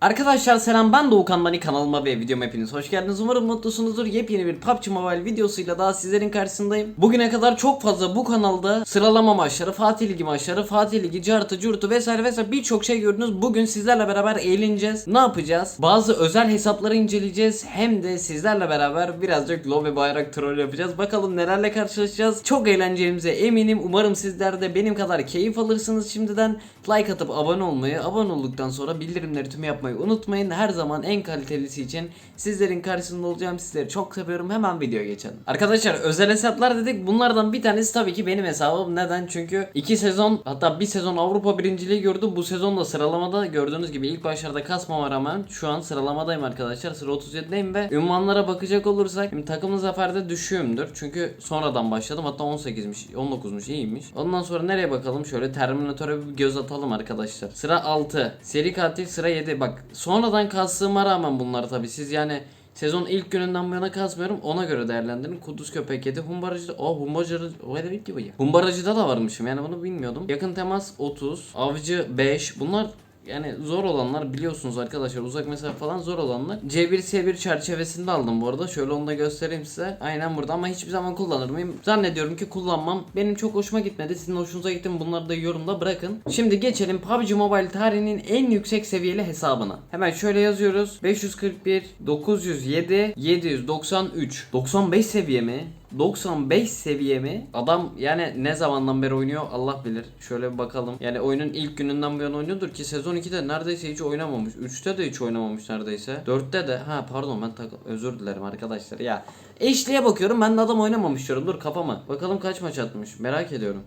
Arkadaşlar selam ben Doğukan Bani kanalıma ve videoma hepiniz hoş geldiniz. Umarım mutlusunuzdur. Yepyeni bir PUBG Mobile videosuyla daha sizlerin karşısındayım. Bugüne kadar çok fazla bu kanalda sıralama maçları, Fatih Ligi maçları, Fatih Ligi, cartı, curtu vesaire vesaire birçok şey gördünüz. Bugün sizlerle beraber eğleneceğiz. Ne yapacağız? Bazı özel hesapları inceleyeceğiz. Hem de sizlerle beraber birazcık lobi bayrak troll yapacağız. Bakalım nelerle karşılaşacağız. Çok eğleneceğimize eminim. Umarım sizler de benim kadar keyif alırsınız şimdiden. Like atıp abone olmayı, abone olduktan sonra bildirimleri tüm yapmayı unutmayın. Her zaman en kalitelisi için sizlerin karşısında olacağım. Sizleri çok seviyorum. Hemen videoya geçelim. Arkadaşlar özel hesaplar dedik. Bunlardan bir tanesi tabii ki benim hesabım. Neden? Çünkü iki sezon hatta bir sezon Avrupa birinciliği gördüm. Bu sezon da sıralamada gördüğünüz gibi ilk başlarda kasmama rağmen şu an sıralamadayım arkadaşlar. Sıra 37'deyim ve ünvanlara bakacak olursak şimdi takımın zaferde düşüğümdür. Çünkü sonradan başladım. Hatta 18'miş, 19'muş iyiymiş. Ondan sonra nereye bakalım? Şöyle Terminator'a bir göz atalım arkadaşlar. Sıra 6. Seri katil sıra 7. Bak sonradan kastığıma rağmen bunlar tabi. Siz yani Sezon ilk gününden bu yana kazmıyorum. Ona göre değerlendirin. Kuduz köpek yedi. Humbaracıda. O humbaracı. O ne demek ki bu ya? Humbaracıda da varmışım. Yani bunu bilmiyordum. Yakın temas 30. Avcı 5. Bunlar yani zor olanlar biliyorsunuz arkadaşlar uzak mesafe falan zor olanlar. C1 S1 çerçevesinde aldım bu arada. Şöyle onu da göstereyim size. Aynen burada ama hiçbir zaman kullanır mıyım? Zannediyorum ki kullanmam. Benim çok hoşuma gitmedi. Sizin hoşunuza gitti mi bunları da yorumda bırakın. Şimdi geçelim PUBG Mobile tarihinin en yüksek seviyeli hesabına. Hemen şöyle yazıyoruz. 541 907 793 95 seviye mi? 95 seviye mi? Adam yani ne zamandan beri oynuyor Allah bilir. Şöyle bir bakalım. Yani oyunun ilk gününden bu yana oynuyordur ki sezon 2'de neredeyse hiç oynamamış. 3'te de hiç oynamamış neredeyse. 4'te de ha pardon ben tak özür dilerim arkadaşlar. Ya eşliğe bakıyorum ben de adam oynamamış diyorum. Dur kafama. Bakalım kaç maç atmış. Merak ediyorum.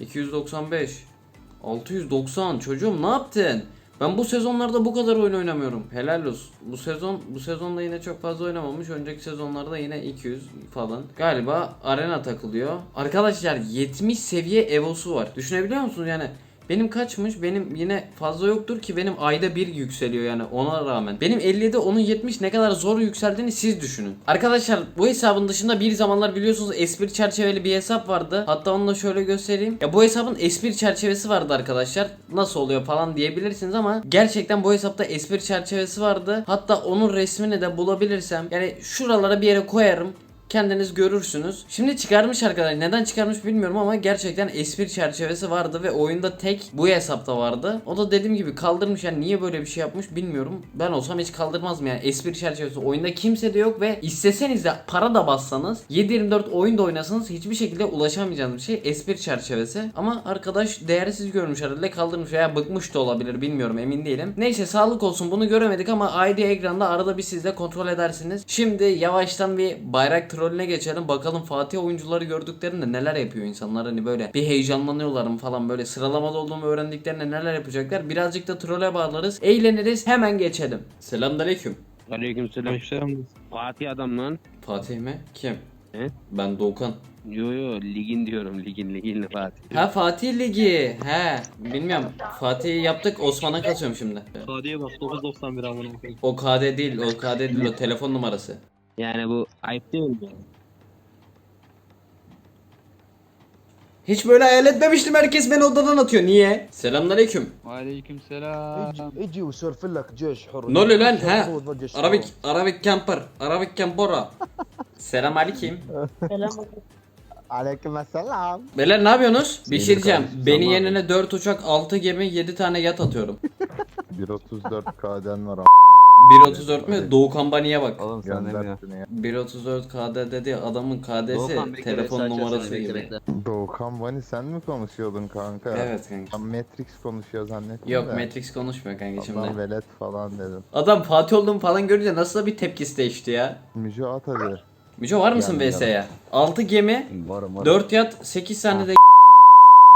295 690 çocuğum ne yaptın? Ben bu sezonlarda bu kadar oyun oynamıyorum. Helal olsun. Bu sezon bu sezonda yine çok fazla oynamamış. Önceki sezonlarda yine 200 falan. Galiba arena takılıyor. Arkadaşlar 70 seviye evosu var. Düşünebiliyor musunuz yani? Benim kaçmış? Benim yine fazla yoktur ki benim ayda bir yükseliyor yani ona rağmen. Benim 57 onun 70 ne kadar zor yükseldiğini siz düşünün. Arkadaşlar bu hesabın dışında bir zamanlar biliyorsunuz espri çerçeveli bir hesap vardı. Hatta onu da şöyle göstereyim. Ya bu hesabın espri çerçevesi vardı arkadaşlar. Nasıl oluyor falan diyebilirsiniz ama gerçekten bu hesapta espri çerçevesi vardı. Hatta onun resmini de bulabilirsem yani şuralara bir yere koyarım kendiniz görürsünüz. Şimdi çıkarmış arkadaşlar. Neden çıkarmış bilmiyorum ama gerçekten espri çerçevesi vardı ve oyunda tek bu hesapta vardı. O da dediğim gibi kaldırmış yani niye böyle bir şey yapmış bilmiyorum. Ben olsam hiç kaldırmazdım yani espri çerçevesi. Oyunda kimse de yok ve isteseniz de para da bassanız 7-24 oyunda oynasanız hiçbir şekilde ulaşamayacağınız bir şey espri çerçevesi. Ama arkadaş değersiz görmüş herhalde kaldırmış veya bıkmış da olabilir bilmiyorum emin değilim. Neyse sağlık olsun bunu göremedik ama ID ekranda arada bir siz de kontrol edersiniz. Şimdi yavaştan bir bayrak trolüne geçelim. Bakalım Fatih oyuncuları gördüklerinde neler yapıyor insanlar. Hani böyle bir heyecanlanıyorlar mı falan böyle sıralamada olduğumu öğrendiklerinde neler yapacaklar. Birazcık da trole bağlarız. Eğleniriz. Hemen geçelim. Selamünaleyküm. Aleykümselam. Fatih adam lan. Fatih mi? Kim? He? Ben Doğukan. Yo yo ligin diyorum ligin ligin Fatih. Ha Fatih Ligi. He. Bilmiyorum. Fatih'i yaptık. Osman'a kasıyorum şimdi. Hadiye bak 991 amına koyayım. O KD değil. O KD değil. O telefon numarası. Yani bu ayıp değil mi? Hiç böyle hayal etmemiştim. Herkes beni odadan atıyor. Niye? Selamünaleyküm. وعليكم سلام اجي وصير لك جيش حر Ne oluyor lan? He. خذ وجه Arabik, Arabik camper. Arabik campora. Selam aleyküm. عليكم السلام Beyler ne yapıyorsunuz? Bir şey diyeceğim. kardeşim, Beni sen ne yenene 4 uçak, 6 gemi, 7 tane yat atıyorum. 1.34 KD'n var 1.34 mü? Doğu Kampanya'ya bak. Oğlum sen ne gönder biliyorsun? seni ya. 1.34 KD dedi adamın KD'si Doğukan bekle, telefon bekle, numarası bekle, gibi. bekle. Doğukan Vani sen mi konuşuyordun kanka? Evet kanka. Ben Matrix konuşuyor zannettim Yok de. Matrix konuşmuyor kanka Adam şimdi. velet falan dedim. Adam Fatih olduğumu falan görünce nasıl da bir tepkisi değişti ya. Müce at hadi. Müco var mısın Yani, VS'ye? 6 gemi, Varım varım. 4 yat, 8 tane de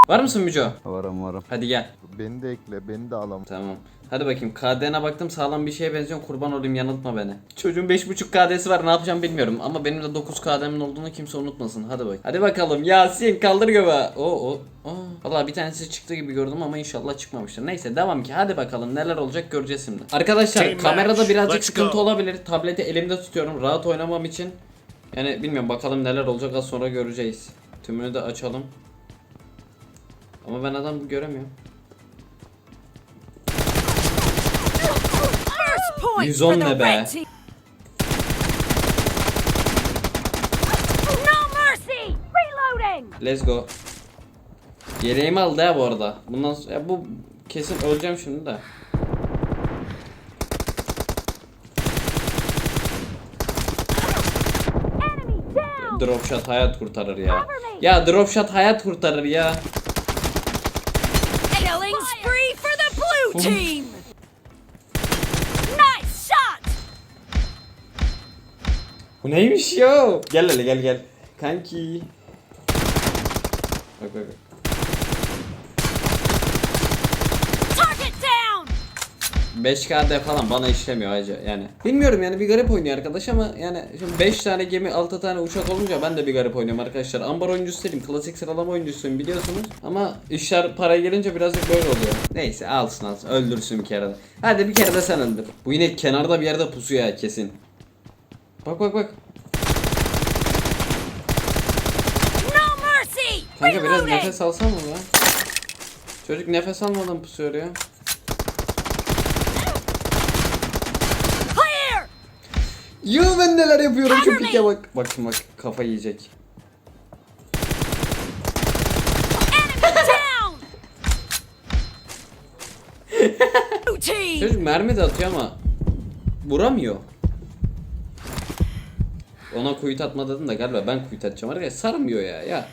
Var mısın Müco? Varım varım. Hadi gel. Beni de ekle beni de alam. Tamam. Hadi bakayım. KD'ne baktım sağlam bir şeye benziyor. Kurban olayım yanıltma beni. Çocuğun 5.5 KD'si var ne yapacağım bilmiyorum. Ama benim de 9 KD'min olduğunu kimse unutmasın. Hadi bak. Hadi bakalım. Yasin kaldır göbe. O o. Valla bir tanesi çıktı gibi gördüm ama inşallah çıkmamıştır. Neyse devam ki. Hadi bakalım neler olacak göreceğiz şimdi. Arkadaşlar kamerada birazcık sıkıntı olabilir. Tableti elimde tutuyorum. Rahat oynamam için. Yani bilmiyorum bakalım neler olacak az sonra göreceğiz. Tümünü de açalım. Ama ben adam göremiyorum. 110 for the ne be? red team. No mercy! Reloading! Let's go. Yeleğimi aldı ya bu arada. Bundan sonra ya bu kesin öleceğim şimdi de. Drop shot hayat kurtarır ya. Ya drop shot hayat kurtarır ya. Killing spree for the blue team! Bu neymiş ya? Gel hele gel gel. Kanki. Bak bak bak. Target down! 5KD falan bana işlemiyor hacı yani. Bilmiyorum yani bir garip oynuyor arkadaş ama yani şimdi 5 tane gemi 6 tane uçak olunca ben de bir garip oynuyorum arkadaşlar. Ambar oyuncusu değilim. Klasik sıralama oyuncusuyum biliyorsunuz. Ama işler para gelince birazcık böyle oluyor. Neyse alsın alsın öldürsün bir kere de. Hadi bir kere de sen öldür. Bu yine kenarda bir yerde pusuyor ya kesin. Bak bak bak. No mercy! Kanka biraz nefes alsam mı lan? Çocuk nefes almadan pusuyor ya. Yo ben neler yapıyorum şu pike bak. Bak şimdi bak kafa yiyecek. Çocuk mermi de atıyor ama vuramıyor. Ona kuyut atma dedim de galiba ben kuyut atacağım arkadaş sarmıyor ya ya.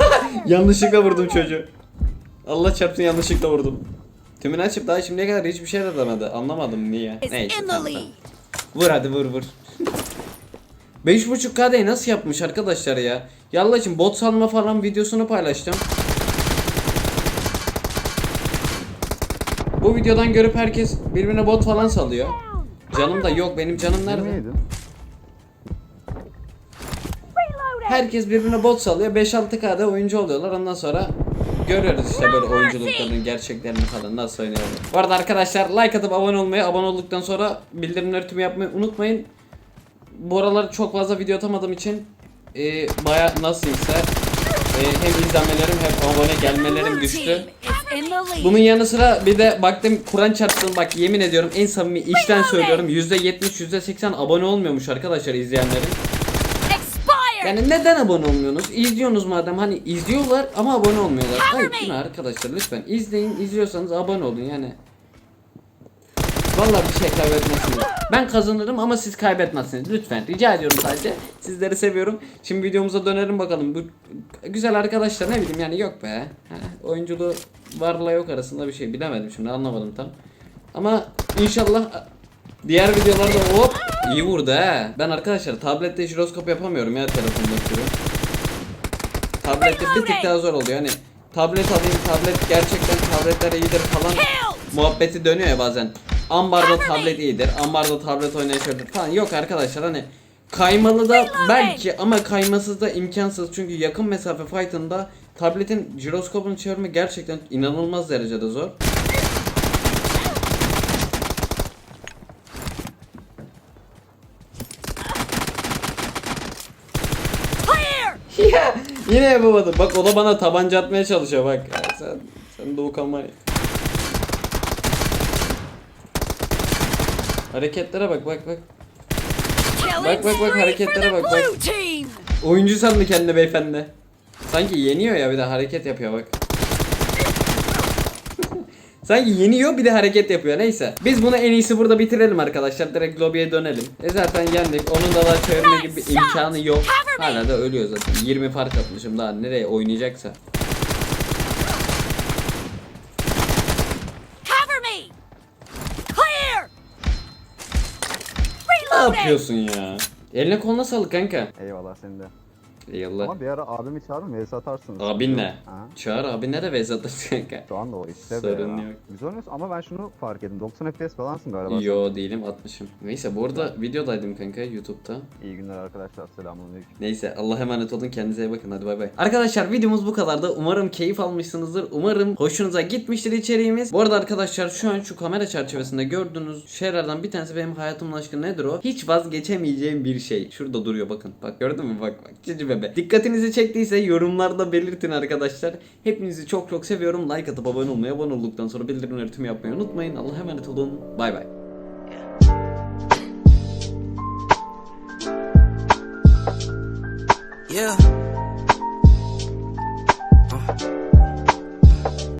yanlışlıkla vurdum çocuğu. Allah çarpsın yanlışlıkla vurdum. Tümünü açıp daha şimdiye kadar hiçbir şey de demedi. Anlamadım niye. Neyse tamam. Vur hadi vur vur. 5.5 KD'yi nasıl yapmış arkadaşlar ya? Yallah için bot salma falan videosunu paylaştım. Bu videodan görüp herkes birbirine bot falan salıyor. Canım da yok benim canım nerede? Herkes birbirine bot salıyor. 5-6K'da oyuncu oluyorlar. Ondan sonra görüyoruz işte böyle oyunculuklarının gerçeklerini falan nasıl oynuyorlar. Bu arada arkadaşlar like atıp abone olmayı, abone olduktan sonra bildirimleri tüm yapmayı unutmayın. Bu aralar çok fazla video atamadığım için e, baya nasılsa e, hem izlenmelerim hem abone gelmelerim düştü. Bunun yanı sıra bir de baktım Kur'an çarpsın bak yemin ediyorum en samimi içten söylüyorum %70 %80 abone olmuyormuş arkadaşlar izleyenlerin. Yani neden abone olmuyorsunuz? İzliyorsunuz madem hani izliyorlar ama abone olmuyorlar. Hayır mi arkadaşlar lütfen izleyin izliyorsanız abone olun yani. Vallahi bir şey kaybetmezsiniz. Ben kazanırım ama siz kaybetmezsiniz. Lütfen rica ediyorum sadece. Sizleri seviyorum. Şimdi videomuza dönelim bakalım. Bu güzel arkadaşlar ne bileyim yani yok be. Ha, oyunculuğu varla yok arasında bir şey bilemedim şimdi anlamadım tam. Ama inşallah diğer videolarda hop iyi vurdu he. Ben arkadaşlar tablette jiroskop yapamıyorum ya telefondaki gibi. Tablette bir tık daha zor oluyor. Hani tablet alayım tablet gerçekten tabletler iyidir falan muhabbeti dönüyor ya bazen. Ambarda tablet iyidir. Ambarda tablet oynayışıdır falan. Yok arkadaşlar hani kaymalı da belki ama kaymasız da imkansız. Çünkü yakın mesafe fight'ında tabletin jiroskopunu çevirme gerçekten inanılmaz derecede zor. Ya yine yapamadım. Bak o da bana tabanca atmaya çalışıyor bak. Ya sen sen Doğukan var ya. Hareketlere bak bak bak. Bak, bak, bak, hareketlere bak, bak. Oyuncu sandı kendini beyefendi. Sanki yeniyor ya bir de hareket yapıyor bak. Sanki yeniyor bir de hareket yapıyor neyse. Biz bunu en iyisi burada bitirelim arkadaşlar. Direkt lobiye dönelim. E zaten yendik. Onun da daha çevirme gibi bir imkanı yok. Hala da ölüyor zaten. 20 fark atmışım daha nereye oynayacaksa. Cover me! Clear! Ne yapıyorsun ya? Eline koluna sağlık kanka. Eyvallah senin de. Eyvallah. Ama bir ara abimi çağırın vs atarsınız. Abinle. Ha, Çağır abinle de vez atarız kanka. şu anda o işte Sorun be yok. Güzel oynuyorsun ama ben şunu fark ettim. 90 FPS falansın galiba. Yo değilim 60'ım. Neyse bu arada videodaydım kanka YouTube'da. İyi günler arkadaşlar. Selamünaleyküm. Neyse Allah'a emanet olun kendinize iyi bakın hadi bay bay. Arkadaşlar videomuz bu kadardı. Umarım keyif almışsınızdır. Umarım hoşunuza gitmiştir içeriğimiz. Bu arada arkadaşlar şu an şu kamera çerçevesinde gördüğünüz şeylerden bir tanesi benim hayatımın aşkı nedir o? Hiç vazgeçemeyeceğim bir şey. Şurada duruyor bakın. Bak gördün mü bak bak cici bebe. Dikkatinizi çektiyse yorumlarda belirtin arkadaşlar. Hepinizi çok çok seviyorum. Like atıp abone olmayı, abone olduktan sonra bildirimleri tüm yapmayı unutmayın. Allah'a emanet olun. Bay bay. Yeah.